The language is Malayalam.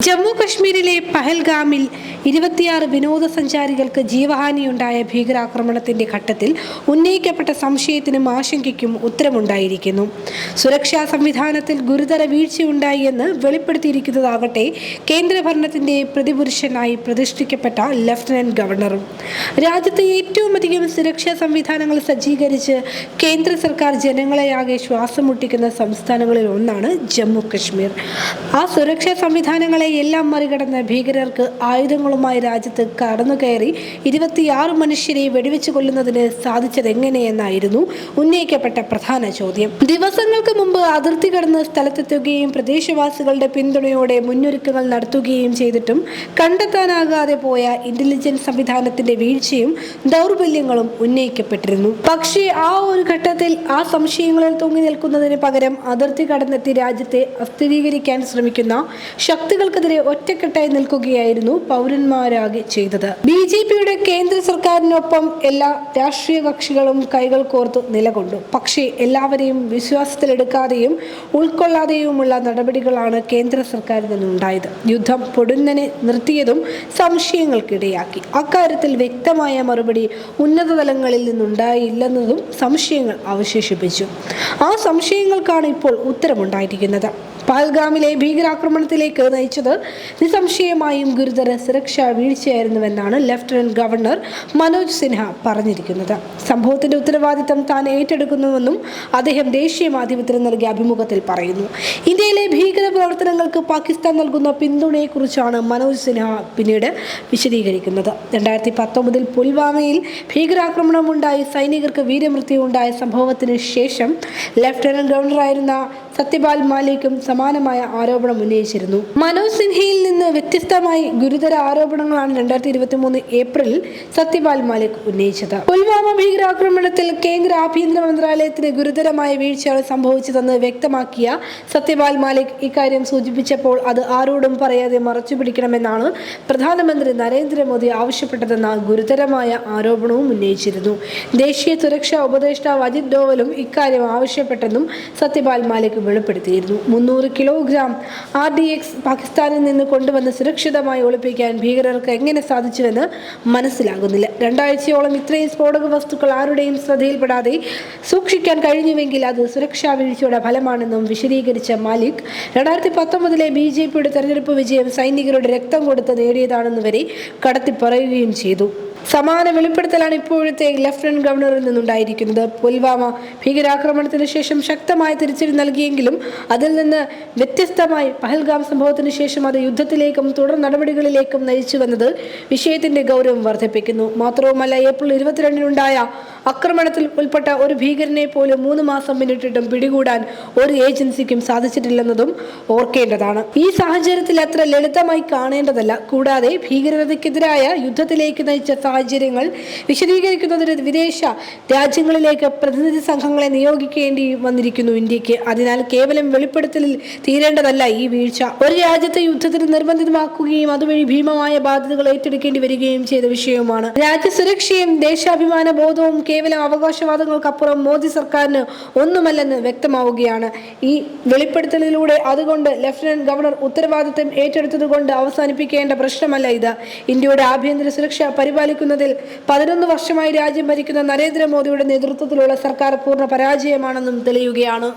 ജമ്മു കശ്മീരിലെ പഹൽഗാമിൽ ഇരുപത്തിയാറ് വിനോദസഞ്ചാരികൾക്ക് ജീവഹാനിയുണ്ടായ ഭീകരാക്രമണത്തിന്റെ ഘട്ടത്തിൽ ഉന്നയിക്കപ്പെട്ട സംശയത്തിനും ആശങ്കയ്ക്കും ഉത്തരമുണ്ടായിരിക്കുന്നു. സുരക്ഷാ സംവിധാനത്തിൽ ഗുരുതര വീഴ്ചയുണ്ടായി എന്ന് വെളിപ്പെടുത്തിയിരിക്കുന്നതാകട്ടെ കേന്ദ്രഭരണത്തിന്റെ പ്രതിപുരുഷനായി പ്രതിഷ്ഠിക്കപ്പെട്ട ലഫ്റ്റനന്റ് ഗവർണറും. രാജ്യത്തെ ഏറ്റവും അധികം സുരക്ഷാ സംവിധാനങ്ങൾ സജ്ജീകരിച്ച് കേന്ദ്ര സർക്കാർ ജനങ്ങളെയാകെ ശ്വാസം മുട്ടിക്കുന്ന സംസ്ഥാനങ്ങളിൽ ഒന്നാണ് ജമ്മു കശ്മീർ ആ സുരക്ഷാ സംവിധാനങ്ങളെ എല്ലാം മറികടന്ന് ഭീകരർക്ക് ആയുധങ്ങളുമായി രാജ്യത്ത് കടന്നുകയറി ഇരുപത്തിയാറ് മനുഷ്യരെ വെടിവെച്ചു കൊല്ലുന്നതിന് സാധിച്ചത് എങ്ങനെയെന്നായിരുന്നു ഉന്നയിക്കപ്പെട്ട പ്രധാന ചോദ്യം. ദിവസങ്ങൾക്ക് മുമ്പ് അതിർത്തി കടന്ന് സ്ഥലത്തെത്തുകയും പ്രദേശവാസികളുടെ പിന്തുണയോടെ മുന്നൊരുക്കങ്ങൾ നടത്തുകയും ചെയ്തിട്ടും കണ്ടെത്താനാകാതെ പോയ ഇന്റലിജൻസ് സംവിധാനത്തിന്റെ വീഴ്ചയും ദൗർബല്യങ്ങളും ഉന്നയിക്കപ്പെട്ടിരുന്നു. പക്ഷേ ആ ഒരു ഘട്ടത്തിൽ ആ സംശയങ്ങളിൽ തൂങ്ങി നിൽക്കുന്നതിന് പകരം അതിർത്തി കടന്നെത്തി രാജ്യത്തെ അസ്ഥിരീകരിക്കാൻ ശ്രമിക്കുന്ന ശക്തികൾക്കെതിരെ ഒറ്റക്കെട്ടായി നിൽക്കുകയായിരുന്നു പൗരന്മാരാകെ ചെയ്തത്. ബി ജെ പിയുടെ കേന്ദ്ര സർക്കാരിനൊപ്പം എല്ലാ രാഷ്ട്രീയ കക്ഷികളും കൈകൾ കോർത്ത് നിലകൊണ്ടു. പക്ഷേ എല്ലാവരെയും വിശ്വാസത്തിലെടുക്കാതെയും ഉൾക്കൊള്ളാതെയുമുള്ള നടപടികളാണ് കേന്ദ്ര സർക്കാരിൽ നിന്നുണ്ടായത്. യുദ്ധം പൊടുന്നനെ നിർത്തിയതും സംശയങ്ങൾക്കിടയാക്കി. അക്കാര്യത്തിൽ വ്യക്തമായ മറുപടി ഉന്നത തലങ്ങളിൽ നിന്നുണ്ടായില്ലെന്നതും സംശയങ്ങൾ അവശേഷിപ്പിച്ചു. ആ സംശയങ്ങൾക്കാണ് ഇപ്പോൾ ഉത്തരമുണ്ടായിരിക്കുന്നത്. പഹൽഗാമിലെ ഭീകരാക്രമണത്തിലേക്ക് നയിച്ചത് നിസ്സംശയമായും ഗുരുതര സുരക്ഷാ വീഴ്ചയായിരുന്നുവെന്നാണ് ലഫ്റ്റനന്റ് ഗവർണർ മനോജ് സിൻഹ പറഞ്ഞിരിക്കുന്നത്. സംഭവത്തിന്റെ ഉത്തരവാദിത്തം താൻ ഏറ്റെടുക്കുന്നുവെന്നും അദ്ദേഹം ദേശീയ മാധ്യമത്തിന് നൽകിയ അഭിമുഖത്തിൽ പറയുന്നു. ഇന്ത്യയിലെ ഭീകര പ്രവർത്തനങ്ങൾക്ക് പാകിസ്ഥാൻ നൽകുന്ന പിന്തുണയെക്കുറിച്ചാണ് മനോജ് സിൻഹ പിന്നീട് വിശദീകരിക്കുന്നത്. രണ്ടായിരത്തി പത്തൊമ്പതിൽ പുൽവാമയിൽ ഭീകരാക്രമണമുണ്ടായി സൈനികർക്ക് വീരമൃത്യു ഉണ്ടായ സംഭവത്തിന് ശേഷം ലഫ്റ്റനന്റ് ഗവർണറായിരുന്ന സത്യപാൽ മാലിക്കും സമാനമായ ആരോപണം ഉന്നയിച്ചിരുന്നു. മനോജ് സിൻഹയിൽ നിന്ന് വ്യത്യസ്തമായി ഗുരുതര ആരോപണങ്ങളാണ് രണ്ടായിരത്തി ഇരുപത്തി മൂന്ന് ഏപ്രിലിൽ സത്യപാൽ മാലിക് ഉന്നയിച്ചത്. പുൽവാമ ഭീകരാക്രമണത്തിൽ കേന്ദ്ര ആഭ്യന്തര മന്ത്രാലയത്തിന് ഗുരുതരമായ വീഴ്ചയാണ് സംഭവിച്ചതെന്ന് വ്യക്തമാക്കിയ സത്യപാൽ മാലിക് ഇക്കാര്യം സൂചിപ്പിച്ചപ്പോൾ അത് ആരോടും പറയാതെ മറച്ചു പിടിക്കണമെന്നാണ് പ്രധാനമന്ത്രി നരേന്ദ്രമോദി ആവശ്യപ്പെട്ടതെന്ന ഗുരുതരമായ ആരോപണവും ഉന്നയിച്ചിരുന്നു. ദേശീയ സുരക്ഷാ ഉപദേഷ്ടാവ് അജിത് ഡോവലും ഇക്കാര്യം ആവശ്യപ്പെട്ടെന്നും സത്യപാൽ മാലിക് വെളിപ്പെടുത്തിയിരുന്നു. മുന്നൂറ് കിലോഗ്രാം ആർ ഡി എക്സ് പാകിസ്ഥാനിൽ നിന്ന് കൊണ്ടുവന്ന് സുരക്ഷിതമായി ഒളിപ്പിക്കാൻ ഭീകരർക്ക് എങ്ങനെ സാധിച്ചുവെന്ന് മനസ്സിലാകുന്നില്ല. രണ്ടാഴ്ചയോളം ഇത്രയും സ്ഫോടക വസ്തുക്കൾ ആരുടെയും ശ്രദ്ധയിൽപ്പെടാതെ സൂക്ഷിക്കാൻ കഴിഞ്ഞുവെങ്കിൽ അത് സുരക്ഷാ വീഴ്ചയുടെ ഫലമാണെന്നും വിശദീകരിച്ച മാലിക് രണ്ടായിരത്തി പത്തൊമ്പതിലെ ബി ജെ പിയുടെ തെരഞ്ഞെടുപ്പ് വിജയം സൈനികരുടെ രക്തം കൊടുത്ത് നേടിയതാണെന്ന് വരെ കടത്തി പറയുകയും ചെയ്തു. സമാന വെളിപ്പെടുത്തലാണ് ഇപ്പോഴത്തെ ലഫ്റ്റനന്റ് ഗവർണറിൽ നിന്നുണ്ടായിരിക്കുന്നത്. പുൽവാമ ഭീകരാക്രമണത്തിന് ശേഷം ശക്തമായ തിരിച്ചടി നൽകിയെങ്കിലും അതിൽ നിന്ന് വ്യത്യസ്തമായി പഹൽഗാം സംഭവത്തിന് ശേഷം അത് യുദ്ധത്തിലേക്കും തുടർ നടപടികളിലേക്കും നയിച്ചുവെന്നത് വിഷയത്തിന്റെ ഗൗരവം വർദ്ധിപ്പിക്കുന്നു. മാത്രവുമല്ല ഏപ്രിൽ ഇരുപത്തിരണ്ടിനുണ്ടായ ആക്രമണത്തിൽ ഉൾപ്പെട്ട ഒരു ഭീകരനെ പോലും മൂന്ന് മാസം പിന്നിട്ടിട്ടും പിടികൂടാൻ ഒരു ഏജൻസിക്കും സാധിച്ചിട്ടില്ലെന്നതും ഓർക്കേണ്ടതാണ്. ഈ സാഹചര്യത്തിൽ അത്ര ലളിതമായി കാണേണ്ടതല്ല. കൂടാതെ ഭീകരതയ്ക്കെതിരായ യുദ്ധത്തിലേക്ക് നയിച്ച സാഹചര്യങ്ങൾ വിശദീകരിക്കുന്നതിന് വിദേശ രാജ്യങ്ങളിലേക്ക് പ്രതിനിധി സംഘങ്ങളെ നിയോഗിക്കേണ്ടി വന്നിരിക്കുന്നു ഇന്ത്യയ്ക്ക്. അതിനാൽ കേവലം വെളിപ്പെടുത്തലിൽ തീരേണ്ടതല്ല ഈ വീഴ്ച. ഒരു രാജ്യത്തെ യുദ്ധത്തിന് നിർബന്ധിതമാക്കുകയും അതുവഴി ഭീമമായ ബാധ്യതകൾ ഏറ്റെടുക്കേണ്ടി വരികയും ചെയ്ത വിഷയവുമാണ്. രാജ്യസുരക്ഷയും ദേശാഭിമാന ബോധവും കേവലം അവകാശവാദങ്ങൾക്കപ്പുറം മോദി സർക്കാരിന് ഒന്നുമല്ലെന്ന് വ്യക്തമാവുകയാണ്. ഈ വെളിപ്പെടുത്തലിലൂടെ അതുകൊണ്ട് ലഫ്റ്റനന്റ് ഗവർണർ ഉത്തരവാദിത്തം ഏറ്റെടുത്തതുകൊണ്ട് അവസാനിപ്പിക്കേണ്ട പ്രശ്നമല്ല ഇത്. ഇന്ത്യയുടെ ആഭ്യന്തര സുരക്ഷ പരിപാലിക്കുന്നതിൽ പതിനൊന്ന് വർഷമായി രാജ്യം ഭരിക്കുന്ന നരേന്ദ്രമോദിയുടെ നേതൃത്വത്തിലുള്ള സർക്കാർ പൂർണ പരാജയമാണെന്നും തെളിയുകയാണ്.